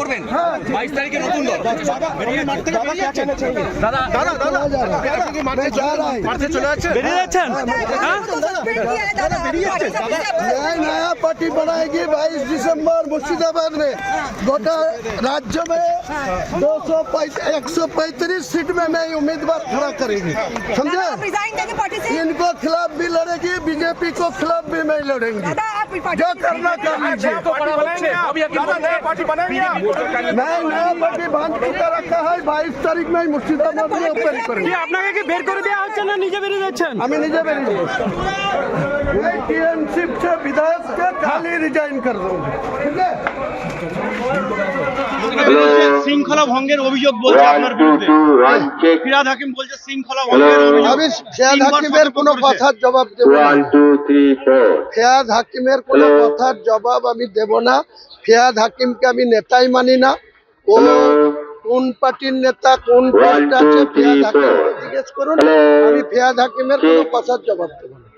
করবেন? বাইশ তারিখে নতুন দল বেরিয়ে মাঠ থেকে বেরিয়ে যাচ্ছেন দাদা दादा दादा আপনি কি মাঠে চলে মাঠে চলে যাচ্ছেন বেরিয়ে যাচ্ছেন नया नया पार्टी बनाएगी 22 दिसंबर मुर्शिदाबाद में गोटा राज्य में दो सौ एक सौ पैंतीस सीट में नई उम्मीदवार खड़ा करेगी समझे रिजाइन देंगे पार्टी से इनको खिलाफ भी लड़ेगी बीजेपी को खिलाफ भी मैं लड़ेंगी दादा आप पार्टी जो करना कर लीजिए दादा नया पार्टी बनाएंगे आप मैं শৃঙ্খলা ভঙ্গের অভিযোগ বলছে আপনার বিরুদ্ধে। হ্যাঁ, ফিরাদ হাকিম বলছে শৃঙ্খলা ভঙ্গের হাকিমের কোনো কথার জবাব দেব না। ফিরাদ হাকিমের কোন কথার জবাব আমি দেব না। ফিরাদ হাকিমকে আমি নেতাই মানি না। ও কোন পার্টির নেতা কোন পোস্ট আছে ফেয়াদ হাকিমকে জিজ্ঞেস করুন আমি ফেয়াদ হাকিমের কোনো কথার জবাব দেব না।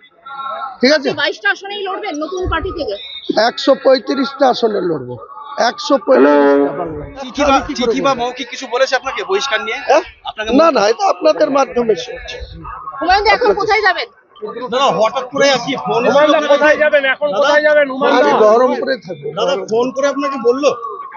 ঠিক আছে? বাইশটা আসনেই লড়বেন নতুন পার্টি থেকে। একশো পঁয়ত্রিশটা আসনে লড়বো। একশো পঁয়ত্রিশটা। বাংলায় চিঠি বা চিঠি বা মৌখিক কিছু বলেছে আপনাকে বহিষ্কার নিয়ে? আপনাকে না না এটা আপনাদের মাধ্যমে এখন কোথায় যাবেন? হঠাৎ করে কোথায় যাবেন? এখন কোথায় যাবেন? আমি বহরমপুরে থাকব। দাদা ফোন করে আপনাকে বলল?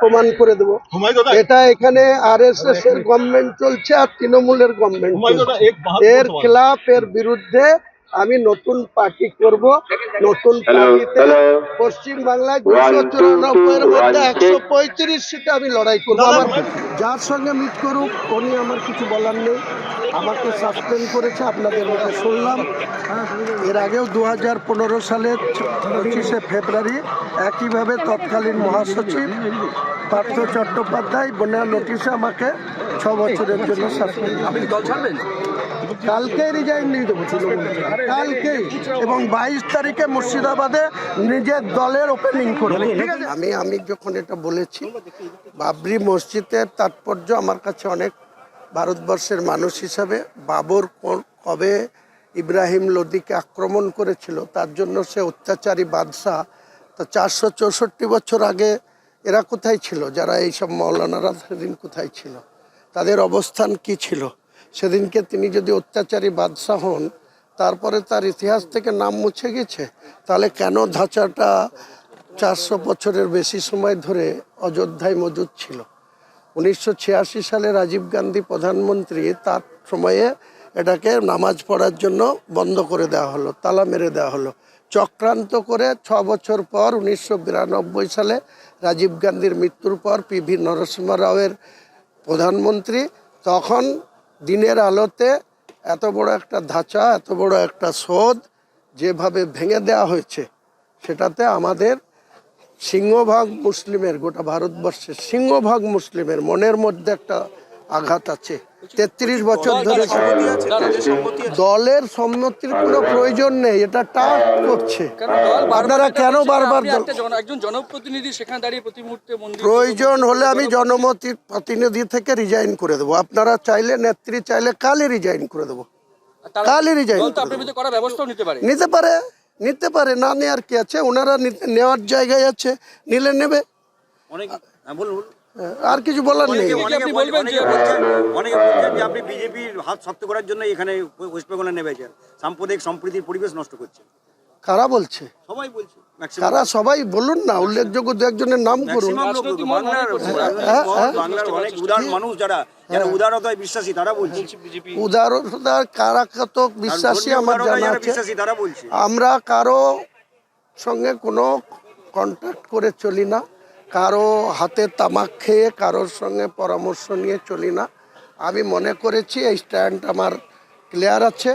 প্রমাণ করে দেবো। এটা এখানে আর এস এস এর গভর্নমেন্ট চলছে আর তৃণমূলের গভর্নমেন্ট এর খেলাফ এর বিরুদ্ধে আমি নতুন পার্টি করব। নতুন পার্টিতে পশ্চিম বাংলায় দুশো চুরানব্বই এর মধ্যে একশো পঁয়ত্রিশ সিটে আমি লড়াই করব। আমার যার সঙ্গে মিট করুক উনি আমার কিছু বলার নেই। আমাকে সাসপেন্ড করেছে আপনাদের মতো শুনলাম। এর আগেও দু হাজার পনেরো সালের পঁচিশে ফেব্রুয়ারি একইভাবে তৎকালীন মহাসচিব পার্থ চট্টোপাধ্যায় বন্যা নোটিশে আমাকে ছ বছরের জন্য সাসপেন্ড আপনি দল ছাড়বেন? কালকে রিজাইন দিয়ে দেবো। কালকেই এবং বাইশ তারিখে মুর্শিদাবাদে নিজের দলের ওপেনিং করব। ঠিক আছে? আমি আমি যখন এটা বলেছি বাবরি মসজিদের তাৎপর্য আমার কাছে অনেক। ভারতবর্ষের মানুষ হিসাবে বাবর কবে ইব্রাহিম লোদিকে আক্রমণ করেছিল তার জন্য সে অত্যাচারী বাদশাহ। তো চারশো চৌষট্টি বছর আগে এরা কোথায় ছিল? যারা এইসব মৌলানারা সেদিন কোথায় ছিল? তাদের অবস্থান কি ছিল? সেদিনকে তিনি যদি অত্যাচারী বাদশাহ হন, তারপরে তার ইতিহাস থেকে নাম মুছে গেছে, তাহলে কেন ধাঁচাটা চারশো বছরের বেশি সময় ধরে অযোধ্যায় মজুদ ছিল? উনিশশো ছিয়াশি সালে রাজীব গান্ধী প্রধানমন্ত্রী তার সময়ে এটাকে নামাজ পড়ার জন্য বন্ধ করে দেওয়া হলো, তালা মেরে দেওয়া হলো। চক্রান্ত করে ছ বছর পর উনিশশো বিরানব্বই সালে রাজীব গান্ধীর মৃত্যুর পর পি ভি নরসিংহ রাওয়ের প্রধানমন্ত্রী তখন দিনের আলোতে এত বড় একটা ধাঁচা, এত বড় একটা শোধ যেভাবে ভেঙে দেওয়া হয়েছে, সেটাতে আমাদের সিংহভাগ মুসলিমের, গোটা ভারতবর্ষের সিংহভাগ মুসলিমের মনের মধ্যে একটা আঘাত আছে। তেত্রিশ বছর ধরে দলের সম্মতির কোনো প্রয়োজন নেই এটা টাস করছে। আপনারা কেন বারবার একজন জনপ্রতিনিধি সেখানে দাঁড়িয়ে প্রতি মুহূর্তে প্রয়োজন হলে আমি জনমতির প্রতিনিধি থেকে রিজাইন করে দেবো। আপনারা চাইলে নেত্রী চাইলে কালই রিজাইন করে দেবো। কালই রিজাইন নিতে পারে। নিতে পারে না নেওয়ার কি আছে? ওনারা নেওয়ার জায়গায় আছে নিলে নেবে। অনেক হ্যাঁ, বলুন। আর কিছু বলার নেই। আপনি বলবেন যে অনেকে বলছেন যে আপনি বিজেপির হাত শক্ত করার জন্য এখানে ওয়েস্ট বেঙ্গলে নেমেছেন। সাম্প্রদায়িক সম্প্রীতির পরিবেশ নষ্ট করছে কারা বলছে? সবাই বলছে কারা সবাই বলুন না উল্লেখযোগ্য দু একজনের নাম করুন। হ্যাঁ, হ্যাঁ। বাংলার অনেক উদার মানুষ যারা যারা উদারতায় বিশ্বাসী তারা বলছে। উদারতার কারা কত বিশ্বাসী আমার জানা আছে। বিশ্বাসী তারা বলছে। আমরা কারও সঙ্গে কোনো কন্ট্যাক্ট করে চলি না। কারও হাতে তামাক খেয়ে কারোর সঙ্গে পরামর্শ নিয়ে চলি না। আমি মনে করেছি এই স্ট্যান্ড আমার ক্লিয়ার আছে।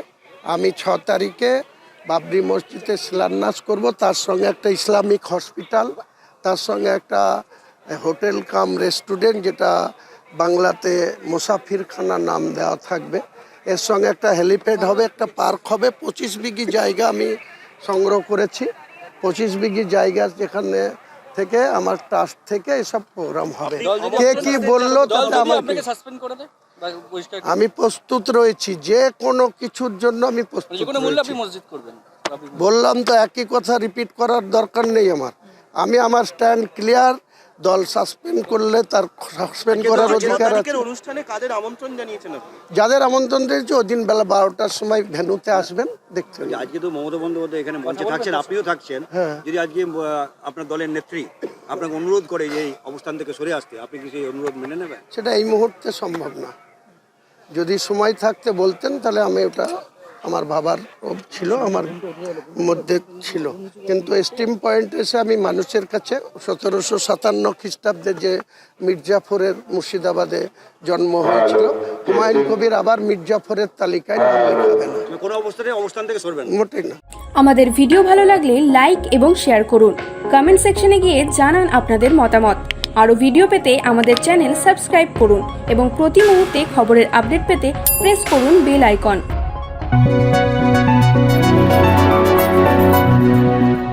আমি ছ তারিখে বাবরি মসজিদে শিলান্যাস করব। তার সঙ্গে একটা ইসলামিক হসপিটাল, তার সঙ্গে একটা হোটেল কাম রেস্টুরেন্ট যেটা বাংলাতে মুসাফিরখানা নাম দেওয়া থাকবে। এর সঙ্গে একটা হেলিপ্যাড হবে, একটা পার্ক হবে। পঁচিশ বিঘি জায়গা আমি সংগ্রহ করেছি। পঁচিশ বিঘি জায়গা যেখানে থেকে আমার ট্রাস্ট থেকে এসব প্রোগ্রাম হবে। কে কি বলল তাতে আমার আমি প্রস্তুত রয়েছি যে কোনো কিছুর জন্য আমি প্রস্তুত করবেন। বললাম তো একই কথা রিপিট করার দরকার নেই আমার। আমি আমার স্ট্যান্ড ক্লিয়ার দল সাসপেন্ড করলে তার সাসপেন্ড করার অধিকার আছে। অনুষ্ঠানে কাদের আমন্ত্রণ জানিয়েছেন আপনি? যাদের আমন্ত্রণ দিয়েছে ওই দিন বেলা বারোটার সময় ভেনুতে আসবেন দেখতে আজকে তো মমতা বন্দ্যোপাধ্যায় এখানে মঞ্চে থাকছেন আপনিও থাকছেন। হ্যাঁ। যদি আজকে আপনার দলের নেত্রী আপনাকে অনুরোধ করে যে এই অবস্থান থেকে সরে আসতে আপনি কি সেই অনুরোধ মেনে নেবেন? সেটা এই মুহূর্তে সম্ভব না। যদি সময় থাকতে বলতেন তাহলে আমি ওটা আমার বাবার ছিল আমার মধ্যে ছিল। কিন্তু স্টিম পয়েন্ট এসে আমি মানুষের কাছে সতেরোশো সাতান্ন খ্রিস্টাব্দে যে মির্জাফরের মুর্শিদাবাদে জন্ম হয়েছিল হুমায়ুন কবির আবার মির্জাফরের তালিকায় নাম লেখাবে না। অবস্থান থেকে মোটেই না। আমাদের ভিডিও ভালো লাগলে লাইক এবং শেয়ার করুন। কমেন্ট সেকশনে গিয়ে জানান আপনাদের মতামত। আরও ভিডিও পেতে আমাদের চ্যানেল সাবস্ক্রাইব করুন এবং প্রতি মুহূর্তে খবরের আপডেট পেতে প্রেস করুন বেল আইকন Thank you.